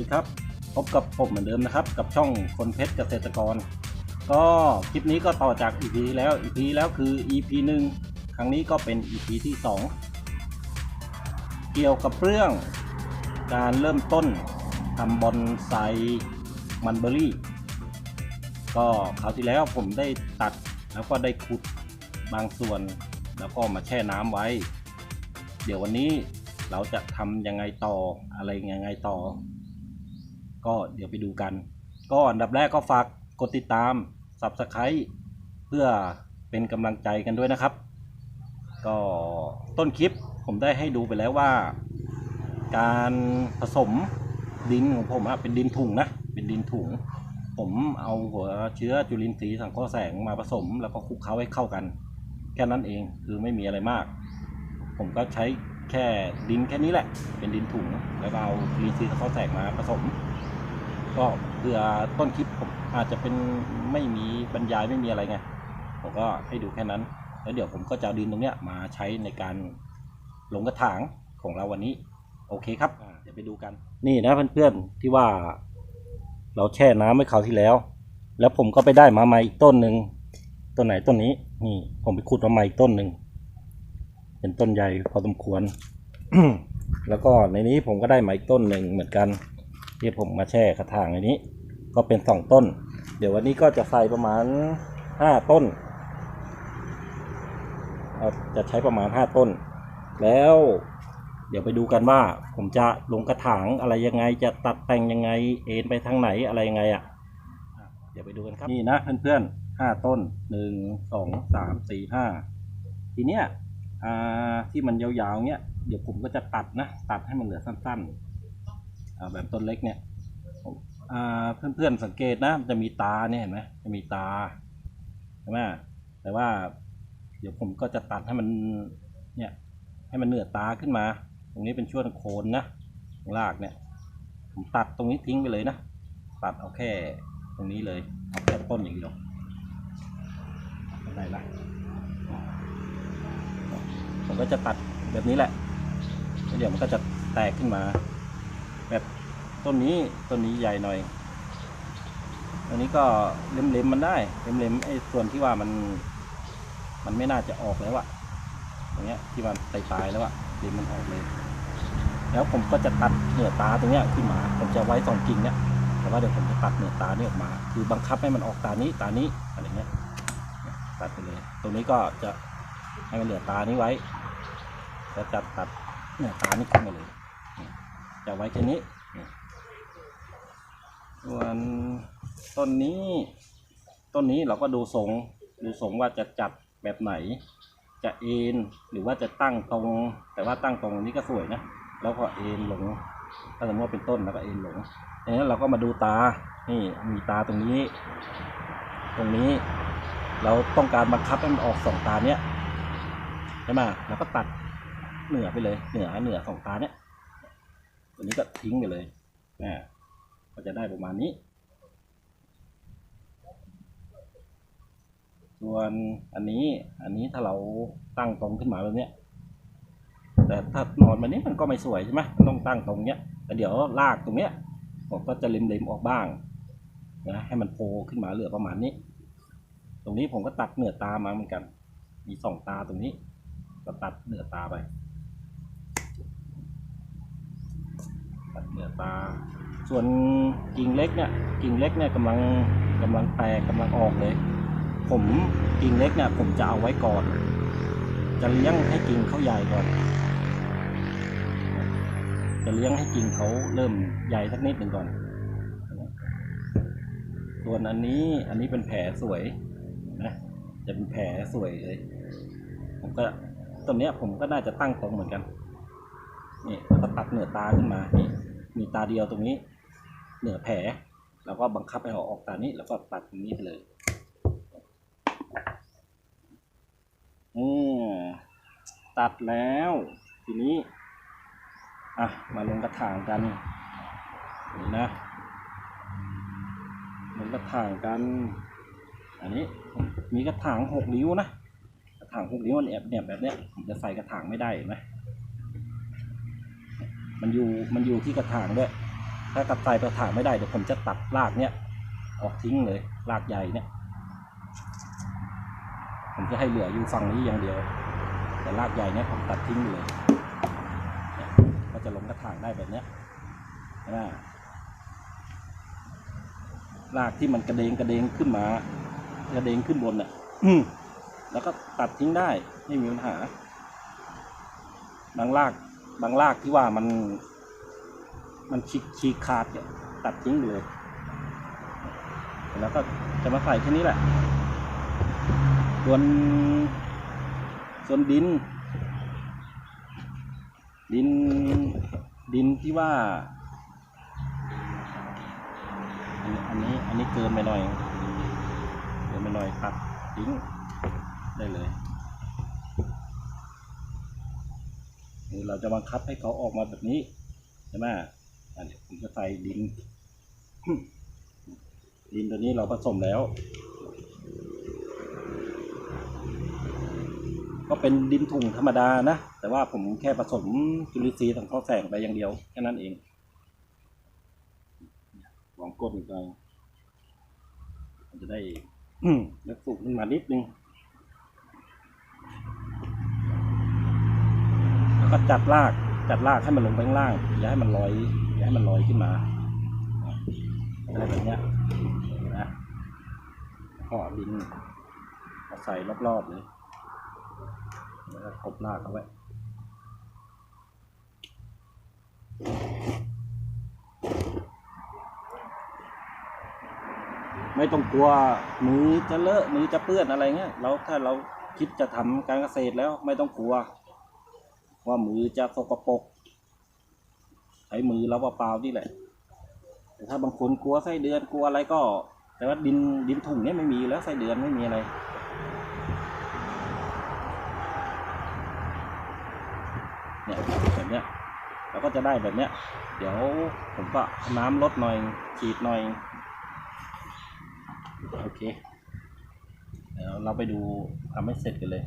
ดีครับ พบกับผมเหมือนเดิมนะครับ กับช่องคนเพชรเกษตรกร ก็คลิปนี้ก็ต่อจาก EP ที่แล้ว EP ที่แล้วคือ EP 1 ครั้งนี้ก็เป็น EP ที่ 2 เกี่ยวกับเรื่องการเริ่มต้นทำบอนไซมันเบอรี่ ก็คราวที่แล้วผมได้ตัดแล้วก็ได้ขุดบางส่วน แล้วก็มาแช่น้ำไว้ เดี๋ยววันนี้เราจะทำยังไงต่ออะไรยังไงต่อ ก็เดี๋ยวไปดูกัน ก็อันดับแรกก็ฝากกดติดตาม Subscribe เพื่อเป็นกำลังใจกันด้วยนะครับ ก็ต้นคลิปผมได้ให้ดูไปแล้วว่า การผสมดินของผมอะเป็นดินถุงนะ เป็นดินถุง ผมเอาหัวเชื้อจุลินทรีย์สังเคราะห์แสงมาผสม แล้วก็คลุกเคล้าให้เข้ากัน แค่นั้นเองคือไม่มีอะไรมาก ผมก็ใช้ แค่ดินแค่นี้แหละ เป็นดินถุง แล้วก็เอาจุลินทรีย์สังเคราะห์แสงมาผสม ก็เพื่อต้นคลิปผมอาจจะเป็นไม่มีบรรยายไม่มีอะไรไง ผมก็ให้ดูแค่นั้น แล้วเดี๋ยวผมก็จะเอาดินตรงเนี้ยมาใช้ในการลงกระถางของเราวันนี้ โอเคครับอ่าเดี๋ยวไปดูกัน นี่นะเพื่อนๆที่ว่า เราแช่น้ำไว้คราวที่แล้ว แล้วผมก็ไปได้มาใหม่อีกต้นหนึ่งต้นไหนต้นนี้ นี่ผมไปขุดมาใหม่อีกต้นหนึ่ง เป็นต้นใหญ่พอสมควร แล้วก็ในนี้ผมก็ได้มาอีกต้นหนึ่งเหมือนกัน ที่ผมมาแช่กระถางในนี้ ก็เป็นสองต้น เดี๋ยววันนี้ก็จะใส่ประมาณห้าต้นเอาจะใช้ประมาณห้าต้น แล้วเดี๋ยวไปดูกันว่าผมจะลงกระถางอะไรยังไงจะตัดแต่งยังไงเอ็นไปทางไหนอะไรยังไงอะอะเดี๋ยวไปดูกันครับนี่นะเพื่อนๆห้าต้นหนึ่งสองสามสี่ห้าทีเนี้ยอ่า ที่มันยาวๆเนี้ยเดี๋ยวผมก็จะตัดนะตัดให้มันเหลือสั้นๆแบบต้นเล็กเนี่ยเพื่อนๆสังเกตนะมันจะมีตาเนี่ยเห็นไหมจะมีตาใช่ไหมแต่ว่า เดี๋ยวผมก็จะตัดให้มันเนี่ยให้มันเหนือตาขึ้นมา ตรงนี้เป็นช่วงโคนนะรากเนี่ย ผมตัดตรงนี้ทิ้งไปเลยนะตัดเอาแค่ตรงนี้เลยเอาแค่ต้นอย่างเดียวอะไรละ ผมก็จะตัดแบบนี้แหละแล้วเดี๋ยวมันก็จะแตกขึ้นมา แบบต้นนี้ต้นนี้ใหญ่หน่อยอันนี้ก็เล็มๆมันได้ เล็มๆไอ้ส่วนที่ว่ามัน มันไม่น่าจะออกแล้วอะอย่างเงี้ยที่มันตายๆแล้วอะดินมันออกเลย แล้วผมก็จะตัดเหนือตาตรงเนี้ยขึ้นมา ผมจะไว้สองกิ่งเนี้ยแต่ว่าเดี๋ยวผมจะตัดเหนือตานี่ออกมา คือบังคับให้มันออกตานี้ตานี้อะไรเงี้ย ตัดไปเลย ตรงนี้ก็จะให้มันเหลือตานี้ไว้ จะจัดตัดเหนือตานี้ขึ้นมาเลยจะไว้แค่นี้ส่วนต้นนี้ ต้นนี้เราก็ดูทรงดูทรงว่าจะจัดแบบไหน จะเอ็นหรือว่าจะตั้งตรง แต่ว่าตั้งตรงนี้ก็สวยนะแล้วก็เอ็นลงถ้าสมมติว่าเป็นต้นแล้วก็เอ็นลงดังนั้นเราก็มาดูตา นี่มีตาตรงนี้ ตรงนี้ เราต้องการบังคับให้มันออกสองตาเนี้ยใช่ไหมเราก็ตัด เหนือไปเลย เหนือเหนือสองตาเนี้ยตัวนี้ก็ทิ้งไปเลยอ่าก็จะได้ประมาณนี้ ส่วนอันนี้อันนี้ถ้าเราตั้งตรงขึ้นมาแบบเนี้ยแต่ถ้านอนแบบนี้มันก็ไม่สวยใช่ไหมมันต้องตั้งตรงเนี้ยแต่เดี๋ยวลากตรงเนี้ยผมก็จะเล็มๆออกบ้างนะให้มันโผล่ขึ้นมาเหลือประมาณนี้ ตรงนี้ผมก็ตัดเหนือตามาเหมือนกัน มีสองตาตรงนี้ ก็ตัดเหนือตาไป ตัดเหนือตาส่วนกิ่งเล็กเนี่ยกิ่งเล็กเนี่ยกำลังกำลังแตกกำลังออกเลย ผมกิ่งเล็กเนี่ยผมจะเอาไว้ก่อน จะเลี้ยงให้กิ่งเขาใหญ่ก่อน จะเลี้ยงให้กิ่งเขาเริ่มใหญ่สักนิดหนึ่งก่อน ส่วนอันนี้อันนี้เป็นแผลสวยนะจะเป็นแผลสวยเลย ผมก็ต้นเนี้ยผมก็น่าจะตั้งตรงเหมือนกัน นี่แล้วก็ตัดเหนือตาขึ้นมา นี่ มีตาเดียวตรงนี้ เหนือแผลแล้วก็บังคับให้เขาออกตานี้ แล้วก็ตัดตรงนี้ไปเลย อืมตัดแล้ว ทีนี้ อะ มาลงกระถางกันนี่นะลงกระถางกัน อันนี้ มีกระถางหกนิ้วนะ กระถางหกนิ้วมันแอบเนี่ยแบบเนี้ยผมจะใส่กระถางไม่ได้เห็นไหม มันอยู่มันอยู่ที่กระถางด้วย ถ้ากับใส่กระถางไม่ได้เดี๋ยวผมจะตัดรากเนี้ยออกทิ้งเลยรากใหญ่เนี่ยผมจะให้เหลืออยู่ฝั่งนี้อย่างเดียว แต่รากใหญ่เนี่ยผมตัดทิ้งเลยก็จะลงกระถางได้แบบเนี้ยใช่ไหมรากที่มันกระเดงกระเดงขึ้นมากระเดงขึ้นบนอะอืแล้วก็ตัดทิ้งได้ไม่มีปัญหาบางราก บางรากที่ว่ามัน มันฉีกฉีกขาดเนี่ยตัดทิ้งเลย แล้วก็จะมาใส่แค่นี้แหละ ส่วน ส่วนดิน ดิน ดินที่ว่า อันนี้ อันนี้อันนี้เกินไปหน่อย เกินไปหน่อยตัดทิ้งได้เลย นี่เราจะบังคับให้เขาออกมาแบบนี้ใช่ไหมอันนี้ผมจะใส่ดิน ดินตัวนี้เราผสมแล้ว ก็เป็นดินถุงธรรมดานะ แต่ว่าผมแค่ผสมจุลินทรีย์สังเคราะห์แสงไปอย่างเดียวแค่นั้นเองลองกดอีกหน่อยมันจะได้อืมแล้วสูงขึ้นมานิดนึง แล้ว ก็จัดรากจัดรากให้มันลงไปข้างล่าง อย่าให้มันลอยอย่าให้มันลอยขึ้นมาอะไรแบบเนี้ยนะห่อดินเอาใส่รอบๆเลยแล้วก็กบรากเอาไว้ไม่ต้องกลัวมือจะเลอะมือจะเปื้อนอะไรเงี้ยเราถ้าเราคิดจะทำการเกษตรแล้วไม่ต้องกลัว ว่ามือจะสกปรกใช้มือเราเปล่าๆนี่แหละ แต่ถ้าบางคนกลัวไส้เดือนกลัวอะไรก็ แต่ว่าดินดินถุงเนี้ยไม่มีแล้วไส้เดือนไม่มีอะไรเนี่ยแบบเนี้ยเราก็จะได้แบบเนี้ย เดี๋ยวผมก็น้ำลดหน่อยฉีดหน่อยโอเคเดี๋ยวเราไปดูทำให้เสร็จกันเลย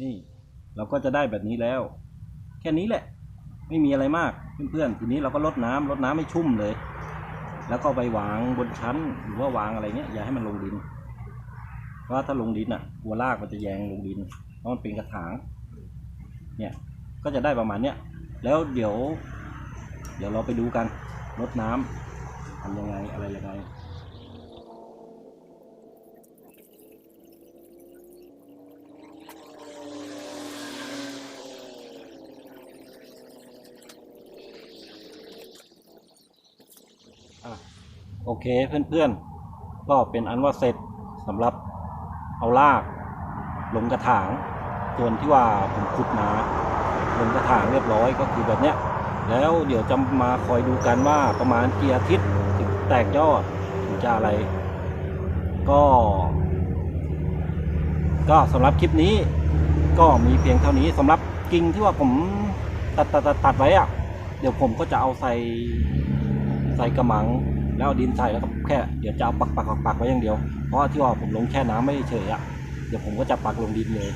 นี่ เราก็จะได้แบบนี้แล้ว แค่นี้แหละ ไม่มีอะไรมากเพื่อนๆทีนี้เราก็ลดน้ำลดน้ำให้ชุ่มเลย แล้วก็ไปวางบนชั้นหรือว่าวางอะไรเงี้ยอย่าให้มันลงดินเพราะว่าถ้าลงดินอะหัวรากมันจะแยงลงดินเพราะมันเป็นกระถาง เนี่ยก็จะได้ประมาณเนี้ยแล้วเดี๋ยว เดี๋ยวเราไปดูกันลดน้ำทำยังไงอะไรยังไง โอเคเพื่อนๆ ก็เป็นอันว่าเสร็จสำหรับเอารากลงกระถาง ส่วนที่ว่าผมขุดมาลงกระถางเรียบร้อยก็คือแบบเนี้ย แล้วเดี๋ยวจะมาคอยดูกันว่าประมาณกี่อาทิตย์ถึงแตกยอดถึงจะอะไร ก็ ก็สำหรับคลิปนี้ก็มีเพียงเท่านี้สำหรับกิ่งที่ว่าผมตัดตัดตัดตัดไว้อะเดี๋ยวผมก็จะเอาใส่ใส่กระมัง แล้วดินใส่แล้วก็แค่เดี๋ยวจะเอาปักปักปักปักไว้อย่างเดียว เพราะที่ว่าผมลงแช่น้ำไม่เฉยๆอะเดี๋ยวผมก็จะปักลงดินเลย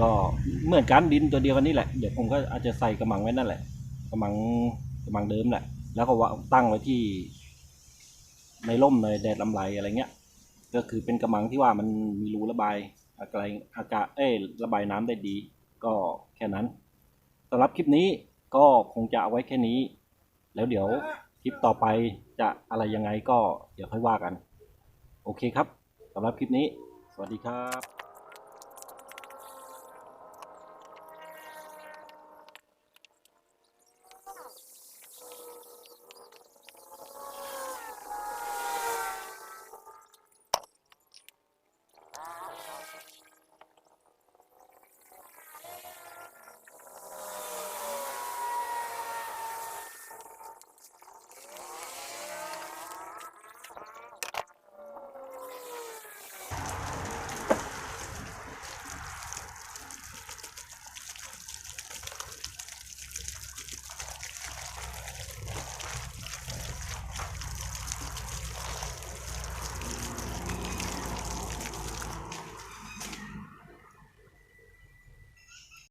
ก็เหมือนกันดินตัวเดียวกันนี่แหละ เดี๋ยวผมก็อาจจะใส่กระมังไว้นั่นแหละกระมังกระมังเดิมแหละ แล้วก็วางตั้งไว้ที่ ในร่มในแดดลำไรอะไรเงี้ย ก็คือเป็นกระมังที่ว่ามันมีรูระบายอากาศอากาศเอ้ระบายน้ำได้ดี ก็แค่นั้นสำหรับคลิปนี้ก็คงจะเอาไว้แค่นี้ แล้วเดี๋ยวคลิปต่อไป จะอะไรยังไงก็เดี๋ยวค่อยว่ากัน โอเคครับสำหรับคลิปนี้ สวัสดีครับ